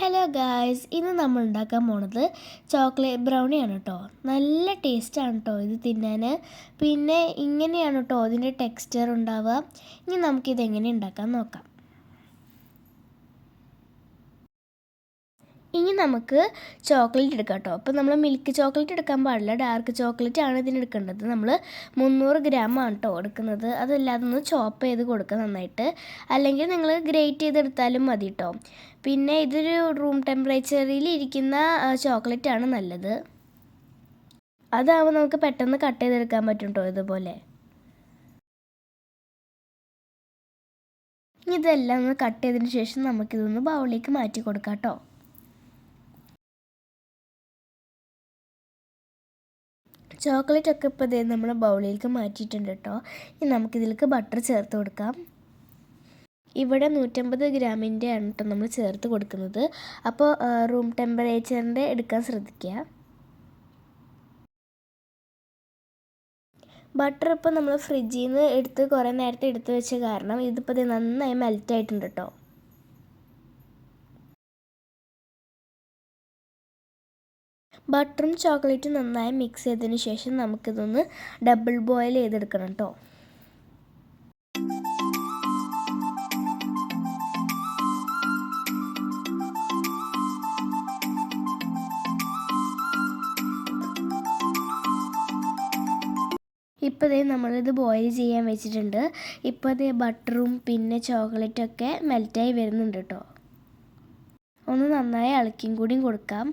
Hello guys ഇന്ന് നമ്മൾ ഉണ്ടാക്കാൻ പോണത് ചോക്ലേറ്റ് ബ്രൗണി ആണ് കേട്ടോ നല്ല ടേസ്റ്റാണ് കേട്ടോ ഇത് തിന്നാൻ പിന്നെ ഇങ്ങനെയാണ് കേട്ടോ ഇതിന്റെ ടെക്സ്ചർ ഉണ്ടാവുക. ഇനി നമുക്കിത് എങ്ങനെ ഉണ്ടാക്കാൻ നോക്കാം. ഇനി നമുക്ക് ചോക്ലേറ്റ് എടുക്കാം കേട്ടോ അപ്പോൾ നമ്മൾ മിൽക്ക് ചോക്ലേറ്റ് എടുക്കാൻ പാടില്ല. ഡാർക്ക് ചോക്ലേറ്റ് ആണ് ഇതിന് എടുക്കേണ്ടത്. നമ്മൾ മുന്നൂറ് ഗ്രാം ആണ് കേട്ടോ എടുക്കുന്നത്. അതല്ലാതെ ഒന്ന് ചോപ്പ് ചെയ്ത് കൊടുക്കുക നന്നായിട്ട്. അല്ലെങ്കിൽ നിങ്ങൾ ഗ്രേറ്റ് ചെയ്തെടുത്താലും മതി കേട്ടോ പിന്നെ ഇതൊരു റൂം ടെമ്പറേച്ചറിൽ ഇരിക്കുന്ന ചോക്ലേറ്റ് ആണ് നല്ലത്. അതാവുമ്പോൾ നമുക്ക് പെട്ടെന്ന് കട്ട് ചെയ്തെടുക്കാൻ പറ്റും കേട്ടോ ഇതുപോലെ. ഇതെല്ലാം ഒന്ന് കട്ട് ചെയ്തതിന് ശേഷം നമുക്കിതൊന്ന് ബൗളിലേക്ക് മാറ്റി കൊടുക്കാം കേട്ടോ ചോക്ലേറ്റ് ഒക്കെ ഇപ്പോൾ ഇതേ നമ്മൾ ബൗളിലേക്ക് മാറ്റിയിട്ടുണ്ട് കേട്ടോ. ഇനി നമുക്കിതിലേക്ക് ബട്ടർ ചേർത്ത് കൊടുക്കാം. ഇവിടെ നൂറ്റമ്പത് ഗ്രാമിന്റെ ആണ് കേട്ടോ നമ്മൾ ചേർത്ത് കൊടുക്കുന്നത്. അപ്പോൾ റൂം ടെമ്പറേച്ചറിന്റെ എടുക്കാൻ ശ്രദ്ധിക്കുക. ബട്ടർ ഇപ്പോൾ നമ്മൾ ഫ്രിഡ്ജിൽ നിന്ന് എടുത്ത് കുറേ നേരത്തെ എടുത്ത് വെച്ച കാരണം ഇതിപ്പോൾ ഇത് നന്നായി മെൽറ്റ് ആയിട്ടുണ്ട് കേട്ടോ. ബട്ടറും ചോക്ലേറ്റും നന്നായി മിക്സ് ചെയ്തതിന് ശേഷം നമുക്കിതൊന്ന് ഡബിൾ ബോയിൽ ചെയ്തെടുക്കണം കേട്ടോ ഇപ്പോൾ ഇതേ നമ്മളിത് ബോയിൽ ചെയ്യാൻ വെച്ചിട്ടുണ്ട്. ഇപ്പോൾ ഇതേ ബട്ടറും പിന്നെ ചോക്ലേറ്റൊക്കെ മെൽറ്റായി വരുന്നുണ്ട് കേട്ടോ ഒന്ന് നന്നായി ഇളക്കിയും കൂടിയും കൊടുക്കാം.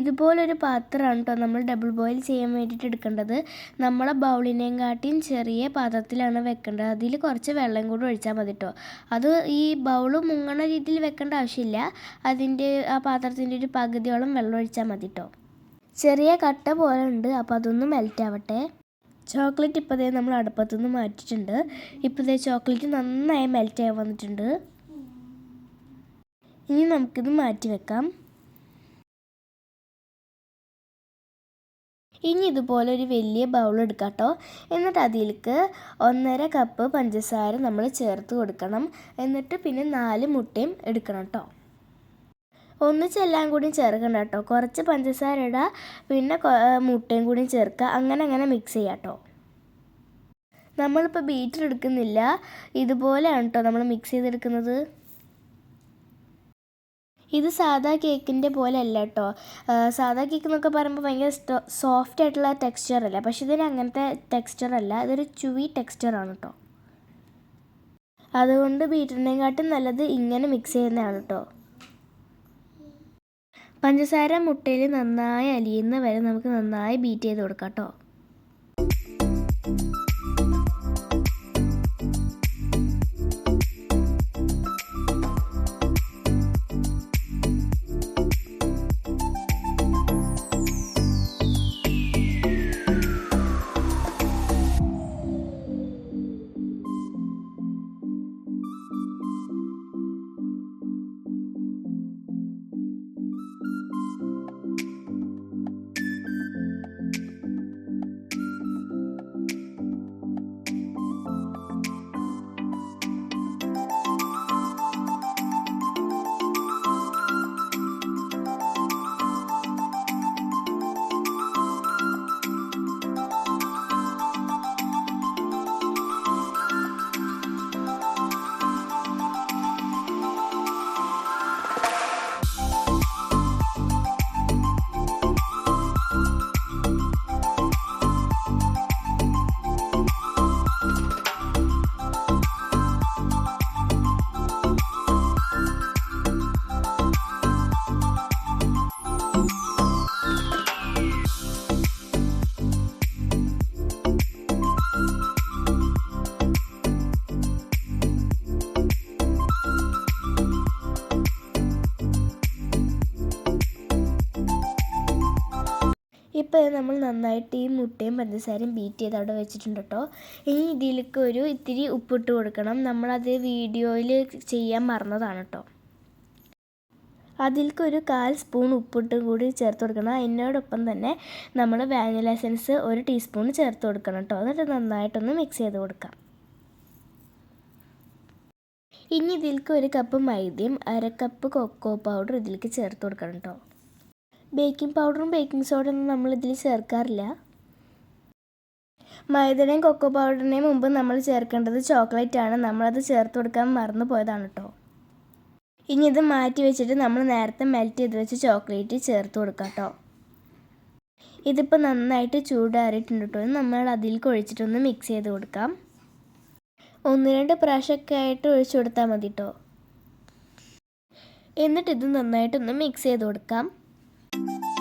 ഇതുപോലൊരു പാത്രമാണ് കേട്ടോ നമ്മൾ ഡബിൾ ബോയിൽ ചെയ്യാൻ വേണ്ടിയിട്ട് എടുക്കേണ്ടത്. നമ്മളെ ബൗളിനെയും കാട്ടിയും ചെറിയ പാത്രത്തിലാണ് വെക്കേണ്ടത്. അതിൽ കുറച്ച് വെള്ളം കൂടി ഒഴിച്ചാൽ മതി കേട്ടോ അത് ഈ ബൗൾ മുങ്ങണ രീതിയിൽ വെക്കേണ്ട ആവശ്യമില്ല. അതിന്റെ ആ പാത്രത്തിന്റെ ഒരു പകുതിയോളം വെള്ളം ഒഴിച്ചാൽ മതി കേട്ടോ ചെറിയ കട്ട പോലെ ഉണ്ട്. അപ്പോൾ അതൊന്ന് മെൽറ്റ് ആവട്ടെ. ചോക്ലേറ്റ് ഇപ്പോൾ ദേ നമ്മൾ അടുപ്പത്തു നിന്ന് മാറ്റിയിട്ടുണ്ട്. ഇപ്പോൾ ദേ ചോക്ലേറ്റ് നന്നായി മെൽറ്റ് ആയി വന്നിട്ടുണ്ട്. ഇനി നമുക്കിത് മാറ്റി വെക്കാം. ഇനി ഇതുപോലെ ഒരു വലിയ ബൗൾ എടുക്കാം കേട്ടോ എന്നിട്ട് അതിലേക്ക് ഒന്നര കപ്പ് പഞ്ചസാര നമ്മൾ ചേർത്ത് കൊടുക്കണം. എന്നിട്ട് പിന്നെ നാല് മുട്ടയും എടുക്കണം കേട്ടോ ഒന്നിച്ചെല്ലാം കൂടി ചേർക്കണ്ട കേട്ടോ കുറച്ച് പഞ്ചസാര ഇടുക പിന്നെ മുട്ടയും കൂടി ചേർക്കുക അങ്ങനെ അങ്ങനെ മിക്സ് ചെയ്യാം കേട്ടോ നമ്മളിപ്പോൾ ബീറ്റർ എടുക്കുന്നില്ല. ഇതുപോലെയാണ് കേട്ടോ നമ്മൾ മിക്സ് ചെയ്തെടുക്കുന്നത്. ഇത് സാധാ കേക്കിന്റെ പോലെ അല്ല കേട്ടോ സാധാ കേക്ക് എന്നൊക്കെ പറയുമ്പോൾ ഭയങ്കര സോഫ്റ്റ് ആയിട്ടുള്ള ടെക്സ്ചർ അല്ല? പക്ഷെ ഇതിന് അങ്ങനത്തെ ടെക്സ്ചർ അല്ല. ഇതൊരു ചുവി ടെക്സ്ചറാണ് കേട്ടോ അതുകൊണ്ട് ബീറ്ററിനെക്കാട്ടും നല്ലത് ഇങ്ങനെ മിക്സ് ചെയ്യുന്നതാണ് കേട്ടോ പഞ്ചസാര മുട്ടയിൽ നന്നായി അലിയുന്ന വരെ നമുക്ക് നന്നായി ബീറ്റ് ചെയ്ത് കൊടുക്കാം കേട്ടോ ഇപ്പോൾ നമ്മൾ നന്നായിട്ട് ഈ മുട്ടയും പഞ്ചസാരയും ബീറ്റ് ചെയ്ത് അവിടെ വെച്ചിട്ടുണ്ട് കേട്ടോ ഇനി ഇതിലേക്ക് ഒരു ഇത്തിരി ഉപ്പിട്ട് കൊടുക്കണം. നമ്മളത് വീഡിയോയിൽ ചെയ്യാൻ മറന്നതാണ് കേട്ടോ അതിലേക്ക് ഒരു കാൽ സ്പൂൺ ഉപ്പിട്ട് കൂടി ചേർത്ത് കൊടുക്കണം. അതിനോടൊപ്പം തന്നെ നമ്മൾ വാനില എസൻസ് ഒരു ടീസ്പൂൺ ചേർത്ത് കൊടുക്കണം കേട്ടോ എന്നിട്ട് നന്നായിട്ടൊന്ന് മിക്സ് ചെയ്ത് കൊടുക്കാം. ഇനി ഇതിലേക്ക് ഒരു കപ്പ് മൈദയും അര കപ്പ് കൊക്കോ പൗഡർ ഇതിലേക്ക് ചേർത്ത് കൊടുക്കണം കേട്ടോ ബേക്കിംഗ് പൗഡറും ബേക്കിംഗ് സോഡയൊന്നും നമ്മൾ ഇതിൽ ചേർക്കാറില്ല. മൈദയുടെയും കൊക്കോ പൗഡറിനെയും മുമ്പ് നമ്മൾ ചേർക്കേണ്ടത് ചോക്ലേറ്റ് ആണ്. നമ്മളത് ചേർത്ത് കൊടുക്കാൻ മറന്നു പോയതാണ് കേട്ടോ ഇനി ഇത് മാറ്റി വെച്ചിട്ട് നമ്മൾ നേരത്തെ മെൽറ്റ് ചെയ്ത് വെച്ച് ചോക്ലേറ്റ് ചേർത്ത് കൊടുക്കാം കേട്ടോ ഇതിപ്പോൾ നന്നായിട്ട് ചൂടാറിയിട്ടുണ്ട് കേട്ടോ നമ്മൾ അതിലേക്ക് ഒഴിച്ചിട്ടൊന്ന് മിക്സ് ചെയ്ത് കൊടുക്കാം. ഒന്ന് രണ്ട് പ്രാവശ്യമൊക്കെ ആയിട്ട് ഒഴിച്ചു കൊടുത്താൽ മതി കേട്ടോ എന്നിട്ട് ഇത് നന്നായിട്ടൊന്ന് മിക്സ് ചെയ്ത് കൊടുക്കാം. ഇനി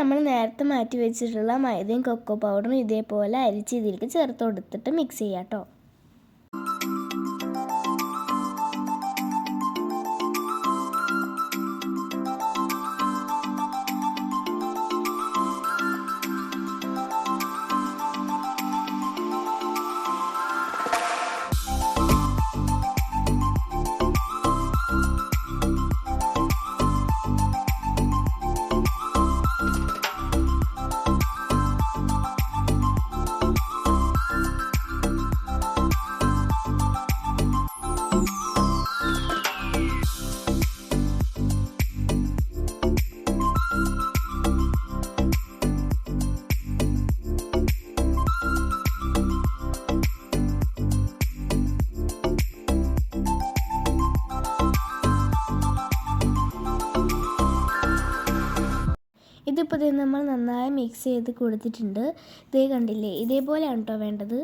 നമ്മൾ നേരത്തെ മാറ്റി വെച്ചിട്ടുള്ള മൈദയും കൊക്കോ പൗഡറും ഇതേപോലെ അരിച്ച് ഇതിലേക്ക് ചേർത്ത് കൊടുത്തിട്ട് മിക്സ് ചെയ്യാം കേട്ടോ ഇതിപ്പോൾ ഇത് നമ്മൾ നന്നായി മിക്സ് ചെയ്ത് കൊടുത്തിട്ടുണ്ട്. ഇതേ കണ്ടില്ലേ? ഇതേപോലെയാണ് കേട്ടോ വേണ്ടത്.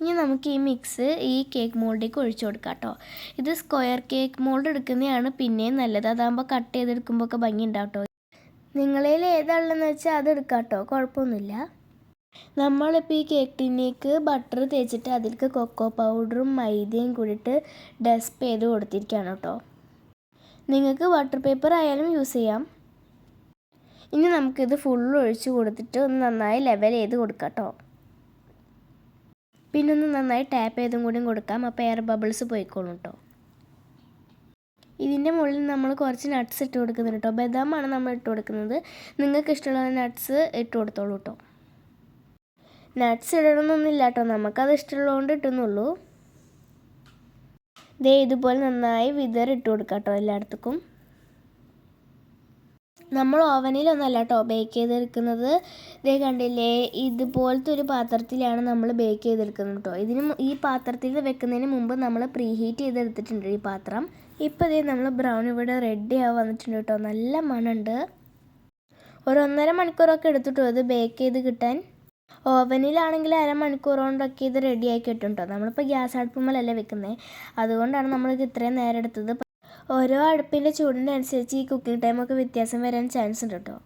ഇനി നമുക്ക് ഈ മിക്സ് ഈ കേക്ക് മോൾഡിലേക്ക് ഒഴിച്ചു കൊടുക്കാം കേട്ടോ ഇത് സ്ക്വയർ കേക്ക് മോൾഡ് എടുക്കുന്നതാണ്. പിന്നെയും നല്ലത്. അതാകുമ്പോൾ കട്ട് ചെയ്തെടുക്കുമ്പോൾ ഒക്കെ ഭംഗി ഉണ്ടാവും കേട്ടോ നിങ്ങളേൽ ഏതാണെന്ന് വെച്ചാൽ അത് എടുക്കാം കേട്ടോ കുഴപ്പമൊന്നുമില്ല. നമ്മളിപ്പോൾ ഈ കേക്ക് ടിന്നേക്ക് ബട്ടർ തേച്ചിട്ട് അതിലേക്ക് കൊക്കോ പൗഡറും മൈദയും കൂടിയിട്ട് ഡസ്പ് ചെയ്ത് കൊടുത്തിരിക്കുകയാണ് കേട്ടോ നിങ്ങൾക്ക് വാട്ടർ പേപ്പർ ആയാലും യൂസ് ചെയ്യാം. ഇനി നമുക്കിത് ഫുൾ ഒഴിച്ച് കൊടുത്തിട്ട് ഒന്ന് നന്നായി ലെവൽ ചെയ്ത് കൊടുക്കാം കേട്ടോ പിന്നെ ഒന്ന് നന്നായി ടാപ്പ് ചെയ്തും കൂടിയും കൊടുക്കാം. അപ്പോൾ എയർ ബബിൾസ് പോയിക്കോളും കേട്ടോ ഇതിന്റെ മുകളിൽ നമ്മൾ കുറച്ച് നട്ട്സ് ഇട്ട് കൊടുക്കുന്നുണ്ട് കേട്ടോ ബദാമാണ് നമ്മൾ ഇട്ട് കൊടുക്കുന്നത്. നിങ്ങൾക്ക് ഇഷ്ടമുള്ള നട്ട്സ് ഇട്ട് കൊടുത്തോളൂ കേട്ടോ നട്ട്സ് ഇടണമെന്നൊന്നുമില്ല കേട്ടോ നമുക്കത് ഇഷ്ടമുള്ളതുകൊണ്ട് ഇട്ടുന്നുള്ളൂ. ദേ ഇതുപോലെ നന്നായി വിതറിട്ട് കൊടുക്കാം കേട്ടോ എല്ലായിടത്തേക്കും. നമ്മൾ ഓവനിലൊന്നല്ല കേട്ടോ ബേക്ക് ചെയ്തെടുക്കുന്നത്. ഇതേ കണ്ടില്ലേ ഇതുപോലത്തെ ഒരു പാത്രത്തിലാണ് നമ്മൾ ബേക്ക് ചെയ്തെടുക്കുന്നത് കേട്ടോ ഇതിന് ഈ പാത്രത്തിൽ വെക്കുന്നതിന് മുമ്പ് നമ്മൾ പ്രീ ഹീറ്റ് ചെയ്തെടുത്തിട്ടുണ്ട് ഈ പാത്രം. ഇപ്പോൾ ഇതേ നമ്മൾ ബ്രൗൺ ഇവിടെ റെഡി ആവാൻ വന്നിട്ടുണ്ട് കേട്ടോ നല്ല മണമുണ്ട് ഒരു ഒന്നര മണിക്കൂറൊക്കെ എടുത്തിട്ടോ ഇത് ബേക്ക് ചെയ്ത് കിട്ടാൻ. ഓവനിലാണെങ്കിൽ അരമണിക്കൂർ കൊണ്ടൊക്കെ ഇത് റെഡിയായി കിട്ടും കേട്ടോ നമ്മളിപ്പോൾ ഗ്യാസ് അടുപ്പുമ്മലല്ലേ വെക്കുന്നത് അതുകൊണ്ടാണ് നമ്മൾക്ക് ഇത്രയും നേരം എടുത്തത്. ഓരോ അടുപ്പിന്റെ ചൂടിനനുസരിച്ച് ഈ കുക്കിംഗ് ടൈമൊക്കെ വ്യത്യാസം വരാൻ ചാൻസ് ഉണ്ട് കേട്ടോ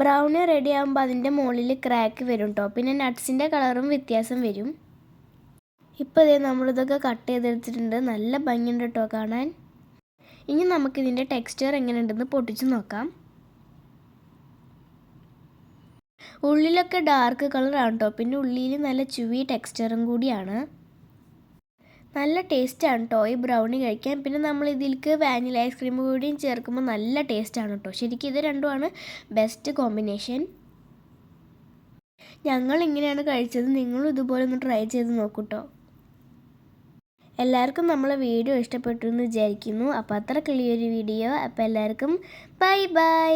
ബ്രൗണി റെഡി ആകുമ്പോൾ അതിന്റെ മുകളിൽ ക്രാക്ക് വരും കേട്ടോ പിന്നെ നട്ട്സിന്റെ കളറും വ്യത്യാസം വരും. ഇപ്പോൾ ഇതേ നമ്മളിതൊക്കെ കട്ട് ചെയ്തെടുത്തിട്ടുണ്ട്. നല്ല ഭംഗിയുണ്ട് കേട്ടോ കാണാൻ. ഇനി നമുക്കിതിന്റെ ടെക്സ്ചർ എങ്ങനെയുണ്ടെന്ന് പൊട്ടിച്ച് നോക്കാം. ഉള്ളിലൊക്കെ ഡാർക്ക് കളറാണ് കേട്ടോ പിന്നെ ഉള്ളിയിൽ നല്ല ചുവി ടെക്സ്ചറും കൂടിയാണ്. നല്ല ടേസ്റ്റാണ് കേട്ടോ ഈ ബ്രൗണി കഴിക്കാൻ. പിന്നെ നമ്മൾ ഇതിലേക്ക് വാനില ഐസ്ക്രീം കൂടിയും ചേർക്കുമ്പോൾ നല്ല ടേസ്റ്റാണ് കേട്ടോ ശരിക്കും ഇത് രണ്ടുമാണ് ബെസ്റ്റ് കോമ്പിനേഷൻ. ഞങ്ങൾ ഇങ്ങനെയാണ് കഴിച്ചത്. നിങ്ങളും ഇതുപോലെ ഒന്ന് ട്രൈ ചെയ്ത് നോക്കൂട്ടോ എല്ലാവർക്കും നമ്മളെ വീഡിയോ ഇഷ്ടപ്പെട്ടു എന്ന് വിചാരിക്കുന്നു. അപ്പോൾ അത്ര ക്ലിയർ വീഡിയോ അപ്പോൾ എല്ലാവർക്കും ബൈ ബൈ.